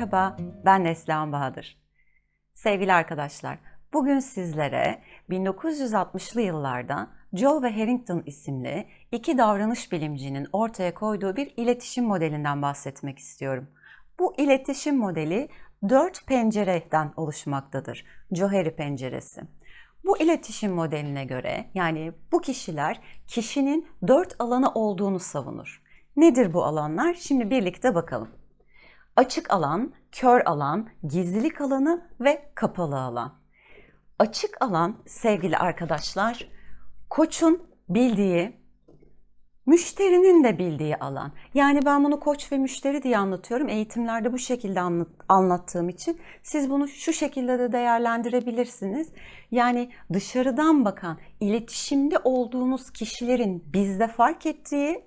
Merhaba, ben Neslihan Bahadır. Sevgili arkadaşlar, bugün sizlere 1960'lı yıllarda Joe ve Harrington isimli iki davranış bilimcinin ortaya koyduğu bir iletişim modelinden bahsetmek istiyorum. Bu iletişim modeli dört pencereden oluşmaktadır. Johari penceresi. Bu iletişim modeline göre yani bu kişiler kişinin dört alanı olduğunu savunur. Nedir bu alanlar? Şimdi birlikte bakalım. Açık alan, kör alan, gizlilik alanı ve kapalı alan. Açık alan sevgili arkadaşlar, koçun bildiği, müşterinin de bildiği alan. Yani ben bunu koç ve müşteri diye anlatıyorum. Eğitimlerde bu şekilde anlat, anlattığım için siz bunu şu şekilde de değerlendirebilirsiniz. Yani dışarıdan bakan, iletişimde olduğumuz kişilerin bizde fark ettiği,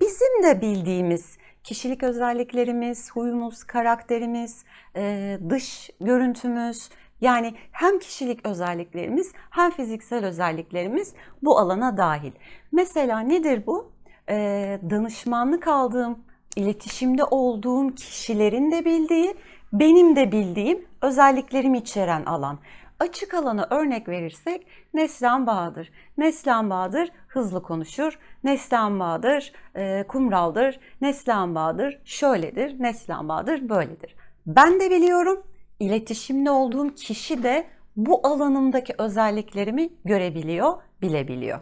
bizim de bildiğimiz kişilik özelliklerimiz, huyumuz, karakterimiz, e, dış görüntümüz, yani hem kişilik özelliklerimiz hem fiziksel özelliklerimiz bu alana dahil. Mesela nedir bu? E, danışmanlık aldığım, iletişimde olduğum kişilerin de bildiği, benim de bildiğim özelliklerimi içeren alan. Açık alana örnek verirsek Neslihan Bahadır. Neslihan Bahadır hızlı konuşur. Neslihan Bahadır e, kumraldır. Neslihan Bahadır şöyledir. Neslihan Bahadır böyledir. Ben de biliyorum. İletişimde olduğum kişi de bu alanımdaki özelliklerimi görebiliyor, bilebiliyor.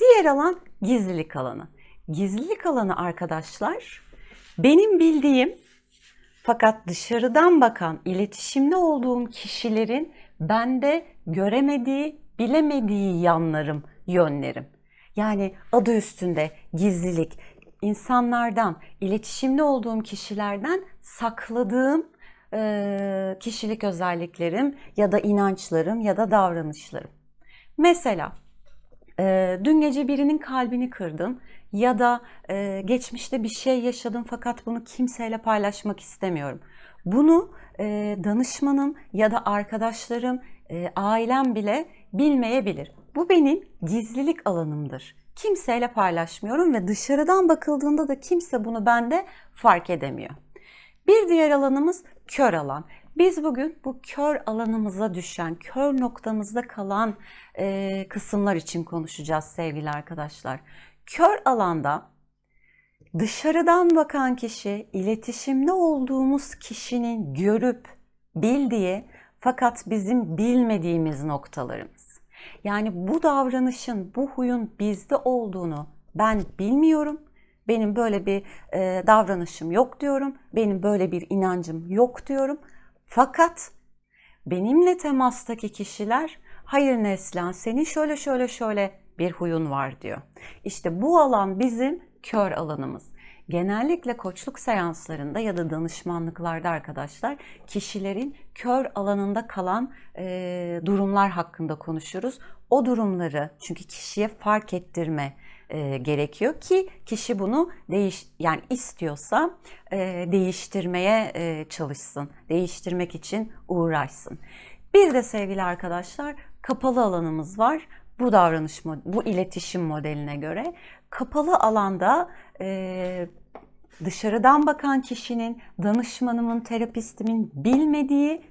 Diğer alan gizlilik alanı. Gizlilik alanı arkadaşlar benim bildiğim fakat dışarıdan bakan iletişimde olduğum kişilerin bende göremediği, bilemediği yanlarım, yönlerim. Yani adı üstünde gizlilik, insanlardan, iletişimde olduğum kişilerden sakladığım e, kişilik özelliklerim ya da inançlarım ya da davranışlarım. Mesela e, dün gece birinin kalbini kırdım ya da e, geçmişte bir şey yaşadım fakat bunu kimseyle paylaşmak istemiyorum. Bunu e, danışmanım ya da arkadaşlarım, e, ailem bile bilmeyebilir. Bu benim gizlilik alanımdır. Kimseyle paylaşmıyorum ve dışarıdan bakıldığında da kimse bunu bende fark edemiyor. Bir diğer alanımız kör alan. Biz bugün bu kör alanımıza düşen, kör noktamızda kalan e, kısımlar için konuşacağız sevgili arkadaşlar. Kör alanda dışarıdan bakan kişi iletişimde olduğumuz kişinin görüp bildiği fakat bizim bilmediğimiz noktalarımız. Yani bu davranışın, bu huyun bizde olduğunu ben bilmiyorum. Benim böyle bir e, davranışım yok diyorum. Benim böyle bir inancım yok diyorum. Fakat benimle temastaki kişiler hayır Neslihan senin şöyle şöyle şöyle bir huyun var diyor. İşte bu alan bizim kör alanımız. Genellikle koçluk seanslarında ya da danışmanlıklarda arkadaşlar kişilerin kör alanında kalan e, durumlar hakkında konuşuruz. O durumları çünkü kişiye fark ettirme e, gerekiyor ki kişi bunu değiş yani istiyorsa e, değiştirmeye e, çalışsın, değiştirmek için uğraşsın. Bir de sevgili arkadaşlar kapalı alanımız var. Bu davranış, bu iletişim modeline göre kapalı alanda e, dışarıdan bakan kişinin, danışmanımın, terapistimin bilmediği,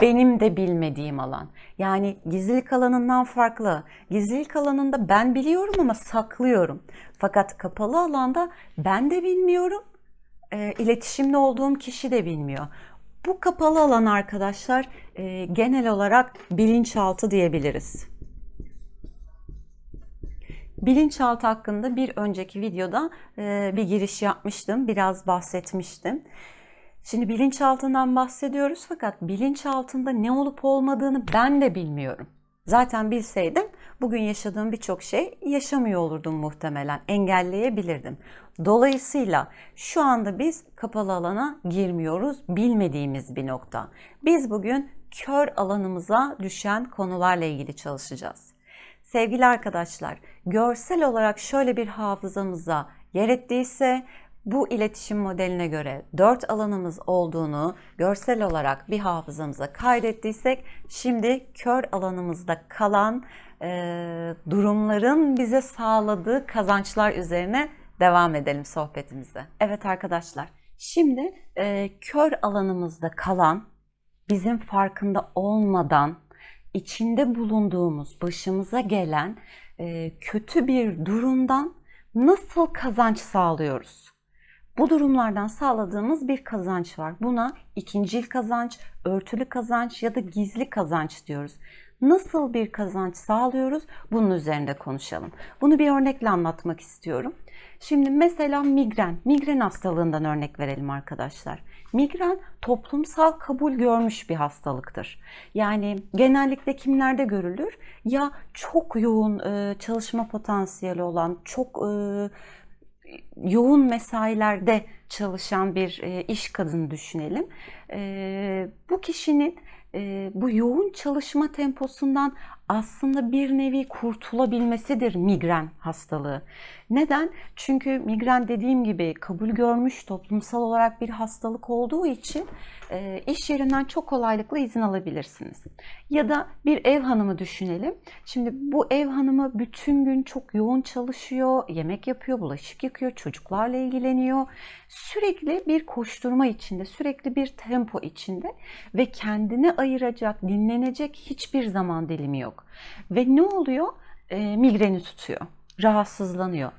benim de bilmediğim alan. Yani gizlilik alanından farklı. Gizlilik alanında ben biliyorum ama saklıyorum. Fakat kapalı alanda ben de bilmiyorum, e, iletişimde olduğum kişi de bilmiyor. Bu kapalı alan arkadaşlar e, genel olarak bilinçaltı diyebiliriz. Bilinçaltı hakkında bir önceki videoda e, bir giriş yapmıştım, biraz bahsetmiştim. Şimdi bilinçaltından bahsediyoruz fakat bilinçaltında ne olup olmadığını ben de bilmiyorum. Zaten bilseydim bugün yaşadığım birçok şey yaşamıyor olurdum muhtemelen, engelleyebilirdim. Dolayısıyla şu anda biz kapalı alana girmiyoruz, bilmediğimiz bir nokta. Biz bugün kör alanımıza düşen konularla ilgili çalışacağız. Sevgili arkadaşlar, görsel olarak şöyle bir hafızamıza yer ettiyse bu iletişim modeline göre dört alanımız olduğunu görsel olarak bir hafızamıza kaydettiysek şimdi kör alanımızda kalan e, durumların bize sağladığı kazançlar üzerine devam edelim sohbetimize. Evet arkadaşlar Şimdi e, kör alanımızda kalan, bizim farkında olmadan içinde bulunduğumuz, başımıza gelen e, kötü bir durumdan nasıl kazanç sağlıyoruz? Bu durumlardan sağladığımız bir kazanç var. Buna ikincil kazanç, örtülü kazanç ya da gizli kazanç diyoruz. Nasıl bir kazanç sağlıyoruz? Bunun üzerinde konuşalım. Bunu bir örnekle anlatmak istiyorum. Şimdi mesela migren, migren hastalığından örnek verelim arkadaşlar. Migren toplumsal kabul görmüş bir hastalıktır. Yani genellikle kimlerde görülür? Ya çok yoğun e, çalışma potansiyeli olan, çok e, yoğun mesailerde çalışan bir e, iş kadını düşünelim. Bu kişinin bu yoğun çalışma temposundan aslında bir nevi kurtulabilmesidir migren hastalığı. Neden? Çünkü migren dediğim gibi kabul görmüş toplumsal olarak bir hastalık olduğu için e, iş yerinden çok kolaylıkla izin alabilirsiniz. Ya da bir ev hanımı düşünelim. Şimdi bu ev hanımı bütün gün çok yoğun çalışıyor, yemek yapıyor, bulaşık yıkıyor, çocuklarla ilgileniyor. Sürekli bir koşturma içinde, sürekli bir tempo içinde ve kendine ayıracak, dinlenecek hiçbir zaman dilimi yok. Ve ne oluyor? E, migreni tutuyor, rahatsızlanıyor.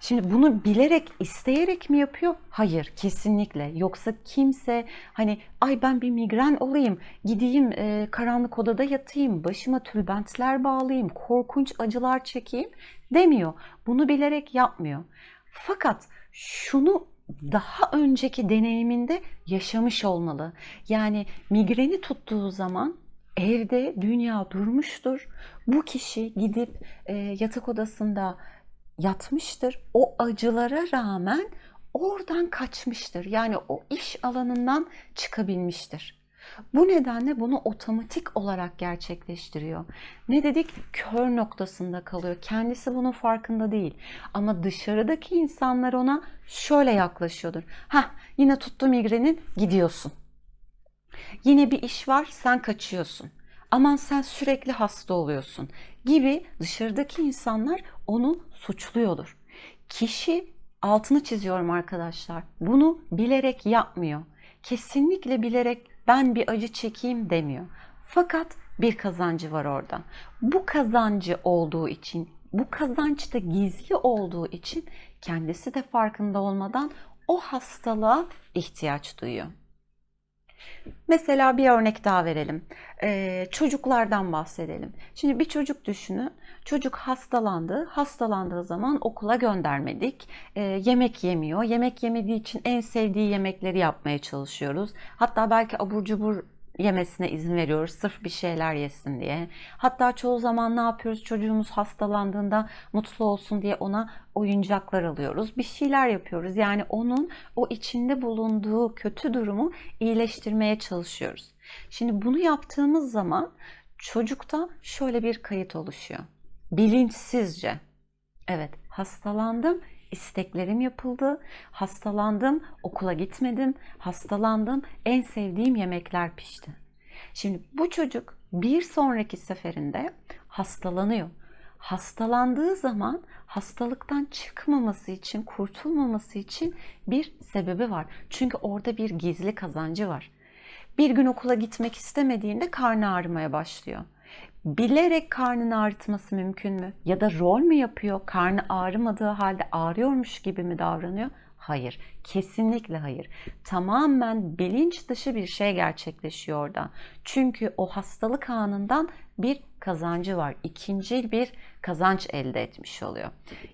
Şimdi bunu bilerek, isteyerek mi yapıyor? Hayır, kesinlikle. Yoksa kimse hani ay ben bir migren olayım, gideyim e, karanlık odada yatayım, başıma tülbentler bağlayayım, korkunç acılar çekeyim demiyor. Bunu bilerek yapmıyor. Fakat şunu daha önceki deneyiminde yaşamış olmalı. Yani migreni tuttuğu zaman evde dünya durmuştur. Bu kişi gidip e, yatak odasında yatmıştır. O acılara rağmen oradan kaçmıştır. Yani o iş alanından çıkabilmiştir. Bu nedenle bunu otomatik olarak gerçekleştiriyor. Ne dedik? Kör noktasında kalıyor. Kendisi bunun farkında değil. Ama dışarıdaki insanlar ona şöyle yaklaşıyordur. Ha, yine tuttu migrenin, gidiyorsun. Yine bir iş var, sen kaçıyorsun. Aman sen sürekli hasta oluyorsun gibi dışarıdaki insanlar onu suçluyordur. Kişi altını çiziyorum arkadaşlar. Bunu bilerek yapmıyor. Kesinlikle bilerek ben bir acı çekeyim demiyor. Fakat bir kazancı var orada. Bu kazancı olduğu için, bu kazanç da gizli olduğu için kendisi de farkında olmadan o hastalığa ihtiyaç duyuyor. Mesela bir örnek daha verelim. Ee, çocuklardan bahsedelim. Şimdi bir çocuk düşünün. Çocuk hastalandı. Hastalandığı zaman okula göndermedik. Ee, yemek yemiyor. Yemek yemediği için en sevdiği yemekleri yapmaya çalışıyoruz. Hatta belki abur cubur yemesine izin veriyoruz sırf bir şeyler yesin diye. Hatta çoğu zaman ne yapıyoruz? Çocuğumuz hastalandığında mutlu olsun diye ona oyuncaklar alıyoruz. Bir şeyler yapıyoruz. Yani onun o içinde bulunduğu kötü durumu iyileştirmeye çalışıyoruz. Şimdi bunu yaptığımız zaman çocukta şöyle bir kayıt oluşuyor. Bilinçsizce. Evet, hastalandım isteklerim yapıldı. Hastalandım, okula gitmedim. Hastalandım, en sevdiğim yemekler pişti. Şimdi bu çocuk bir sonraki seferinde hastalanıyor. Hastalandığı zaman hastalıktan çıkmaması için, kurtulmaması için bir sebebi var. Çünkü orada bir gizli kazancı var. Bir gün okula gitmek istemediğinde karnı ağrımaya başlıyor bilerek karnını ağrıtması mümkün mü? Ya da rol mü yapıyor? Karnı ağrımadığı halde ağrıyormuş gibi mi davranıyor? Hayır, kesinlikle hayır. Tamamen bilinç dışı bir şey gerçekleşiyor orada. Çünkü o hastalık anından bir kazancı var. İkincil bir kazanç elde etmiş oluyor.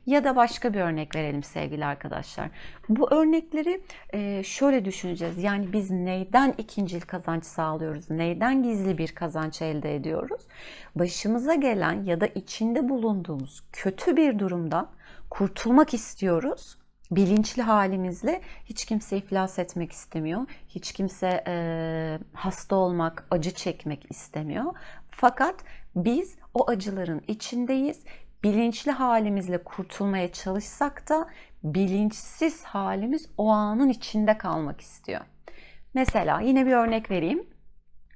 Ya da başka bir örnek verelim sevgili arkadaşlar. Bu örnekleri e, şöyle düşüneceğiz. Yani biz neyden ikincil kazanç sağlıyoruz? Neyden gizli bir kazanç elde ediyoruz? Başımıza gelen ya da içinde bulunduğumuz kötü bir durumdan kurtulmak istiyoruz bilinçli halimizle hiç kimse iflas etmek istemiyor. Hiç kimse e, hasta olmak, acı çekmek istemiyor. Fakat biz o acıların içindeyiz. Bilinçli halimizle kurtulmaya çalışsak da bilinçsiz halimiz o anın içinde kalmak istiyor. Mesela yine bir örnek vereyim.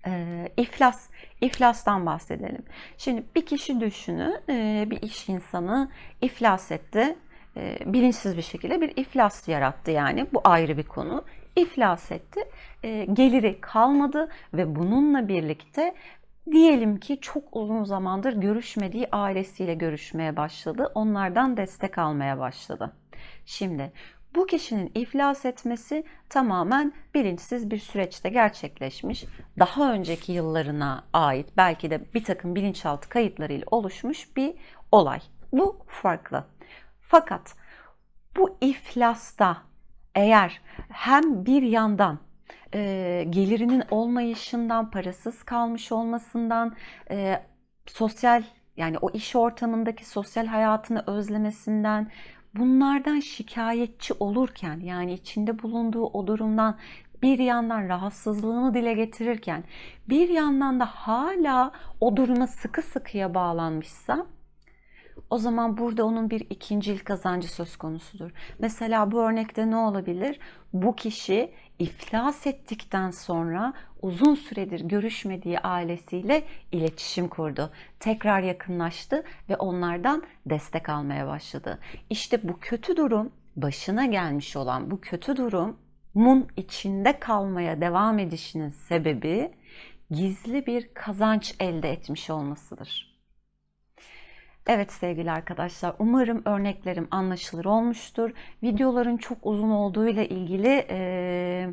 E, iflas, iflastan bahsedelim. Şimdi bir kişi düşünün, e, bir iş insanı iflas etti e, bilinçsiz bir şekilde bir iflas yarattı yani. Bu ayrı bir konu. iflas etti. E, geliri kalmadı ve bununla birlikte diyelim ki çok uzun zamandır görüşmediği ailesiyle görüşmeye başladı. Onlardan destek almaya başladı. Şimdi bu kişinin iflas etmesi tamamen bilinçsiz bir süreçte gerçekleşmiş. Daha önceki yıllarına ait belki de bir takım bilinçaltı kayıtlarıyla oluşmuş bir olay. Bu farklı. Fakat bu iflasta eğer hem bir yandan e, gelirinin olmayışından, parasız kalmış olmasından, e, sosyal yani o iş ortamındaki sosyal hayatını özlemesinden, bunlardan şikayetçi olurken yani içinde bulunduğu o durumdan bir yandan rahatsızlığını dile getirirken bir yandan da hala o duruma sıkı sıkıya bağlanmışsa o zaman burada onun bir ikincil kazancı söz konusudur. Mesela bu örnekte ne olabilir? Bu kişi iflas ettikten sonra uzun süredir görüşmediği ailesiyle iletişim kurdu. Tekrar yakınlaştı ve onlardan destek almaya başladı. İşte bu kötü durum, başına gelmiş olan bu kötü durumun içinde kalmaya devam edişinin sebebi gizli bir kazanç elde etmiş olmasıdır. Evet sevgili arkadaşlar umarım örneklerim anlaşılır olmuştur. Videoların çok uzun olduğu ile ilgili e,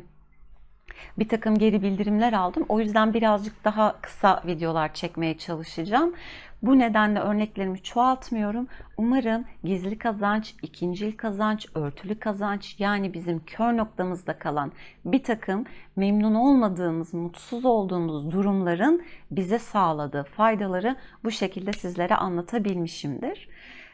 bir takım geri bildirimler aldım. O yüzden birazcık daha kısa videolar çekmeye çalışacağım. Bu nedenle örneklerimi çoğaltmıyorum. Umarım gizli kazanç, ikincil kazanç, örtülü kazanç yani bizim kör noktamızda kalan bir takım memnun olmadığımız, mutsuz olduğumuz durumların bize sağladığı faydaları bu şekilde sizlere anlatabilmişimdir.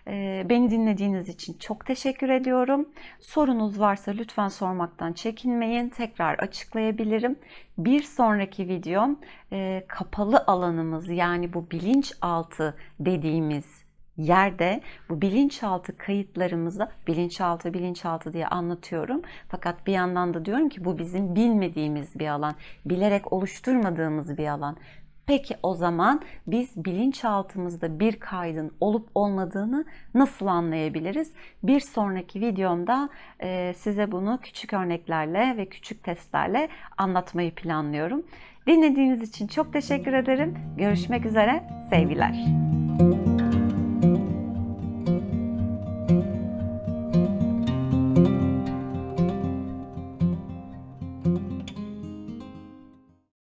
Ee, beni dinlediğiniz için çok teşekkür ediyorum. Sorunuz varsa lütfen sormaktan çekinmeyin. Tekrar açıklayabilirim. Bir sonraki videom e, kapalı alanımız yani bu bilinçaltı dediğimiz yerde bu bilinçaltı kayıtlarımızda bilinçaltı bilinçaltı diye anlatıyorum. Fakat bir yandan da diyorum ki bu bizim bilmediğimiz bir alan, bilerek oluşturmadığımız bir alan. Peki o zaman biz bilinçaltımızda bir kaydın olup olmadığını nasıl anlayabiliriz? Bir sonraki videomda e, size bunu küçük örneklerle ve küçük testlerle anlatmayı planlıyorum. Dinlediğiniz için çok teşekkür ederim. Görüşmek üzere. Sevgiler.